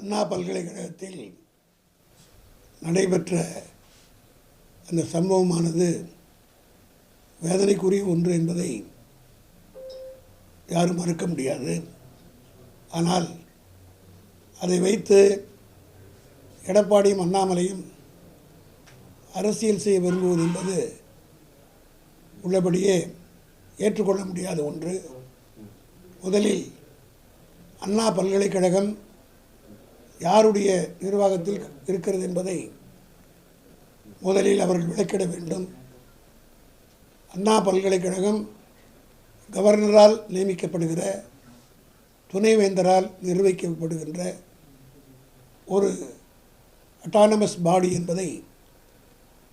அண்ணா பல்கலைக்கழகத்தில் நடைபெற்ற அந்த சம்பவமானது வேதனைக்குரிய ஒன்று என்பதை யாரும் மறுக்க முடியாது. ஆனால் அதை வைத்து எடப்பாடியும் அண்ணாமலையும் அரசியல் செய்ய விரும்புவது என்பது உள்ளபடியே ஏற்றுக்கொள்ள முடியாத ஒன்று. முதலில் அண்ணா பல்கலைக்கழகம் யாருடைய நிர்வாகத்தில் இருக்கிறது என்பதை முதலில் அவர்கள் விளக்கிட வேண்டும். அண்ணா பல்கலைக்கழகம் கவர்னரால் நியமிக்கப்படுகிற துணைவேந்தரால் நிர்வகிக்கப்படுகின்ற ஒரு அட்டானமஸ் பாடி என்பதை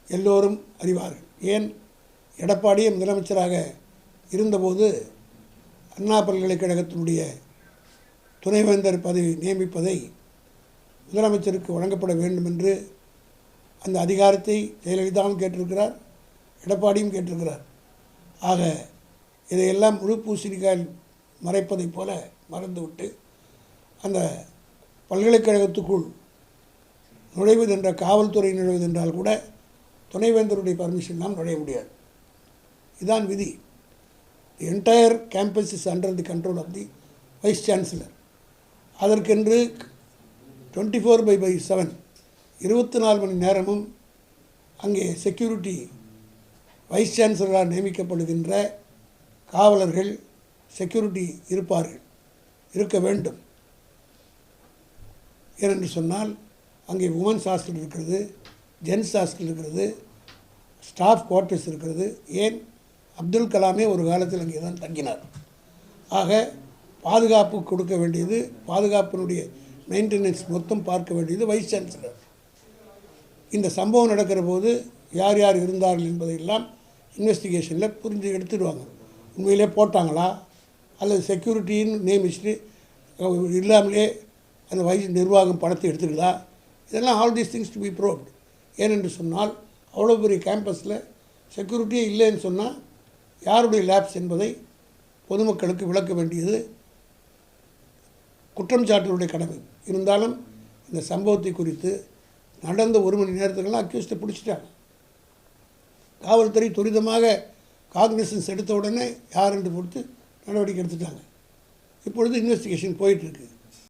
எல்லோரும் அறிவார்கள். ஏன்? எடப்பாடியே முதலமைச்சராக இருந்தபோது அண்ணா பல்கலைக்கழகத்தினுடைய துணைவேந்தர் பதவி நியமிப்பதை முதலமைச்சருக்கு வழங்கப்பட வேண்டும் என்று அந்த அதிகாரத்தை ஜெயலலிதாவும் கேட்டிருக்கிறார் எடப்பாடியும் கேட்டிருக்கிறார். ஆக இதையெல்லாம் முழு பூசணிக்காய் மறைப்பதைப் போல மறந்துவிட்டு அந்த பல்கலைக்கழகத்துக்குள் நுழைவதென்ற காவல்துறை நுழைவதென்றால் கூட துணைவேந்தருடைய பர்மிஷன் நாம் நுழைய முடியாது. இதுதான் விதி. The entire campus is under the control of the vice chancellor அதற்கென்று twenty four by by seven இருபத்தி நாலு மணி நேரமும் அங்கே செக்யூரிட்டி வைஸ் சான்சலராக நியமிக்கப்படுகின்ற காவலர்கள் செக்யூரிட்டி இருப்பார்கள். இருக்க வேண்டும். ஏனென்று சொன்னால் அங்கே உமன்ஸ் ஹாஸ்டல் இருக்கிறது ஜென்ஸ் ஹாஸ்டல் இருக்கிறது ஸ்டாஃப் குவார்ட்டர்ஸ் இருக்கிறது. ஏன்? அப்துல் கலாமே ஒரு காலத்தில் அங்கே தான் தங்கினார். ஆக பாதுகாப்பு கொடுக்க வேண்டியது பாதுகாப்பினுடைய மெயின்டெனன்ஸ் மொத்தம் பார்க்க வேண்டியது வைஸ் சான்சலர் இந்த சம்பவம் நடக்கிற போது யார் யார் இருந்தார்கள் என்பதையெல்லாம் இன்வெஸ்டிகேஷனில் புரிஞ்சு எடுத்துடுவாங்க. உண்மையிலே போட்டாங்களா? அல்லது செக்யூரிட்டின்னு நியமிச்சுட்டு இல்லாமலே அந்த வயசு நிர்வாகம் பணத்தை எடுத்துக்குதா? இதெல்லாம் all these things to be proved ஏனென்று சொன்னால் அவ்வளோ பெரிய கேம்பஸில் செக்யூரிட்டியே இல்லைன்னு சொன்னால் யாருடைய லேப்ஸ் என்பதை பொதுமக்களுக்கு விளக்க வேண்டியது குற்றம் சாட்டுவருடைய கடமை இருந்தாலும் இந்த சம்பவத்தை குறித்து நடந்த ஒரு மணி நேரத்துக்கெல்லாம் அக்யூஸ்டை பிடிச்சிட்டாங்க. காவல்துறை துரிதமாக காக்னிசன்ஸ் எடுத்த உடனே யார் என்று பொறுத்து நடவடிக்கை எடுத்துட்டாங்க. இப்பொழுது இன்வெஸ்டிகேஷன் போயிட்டுருக்கு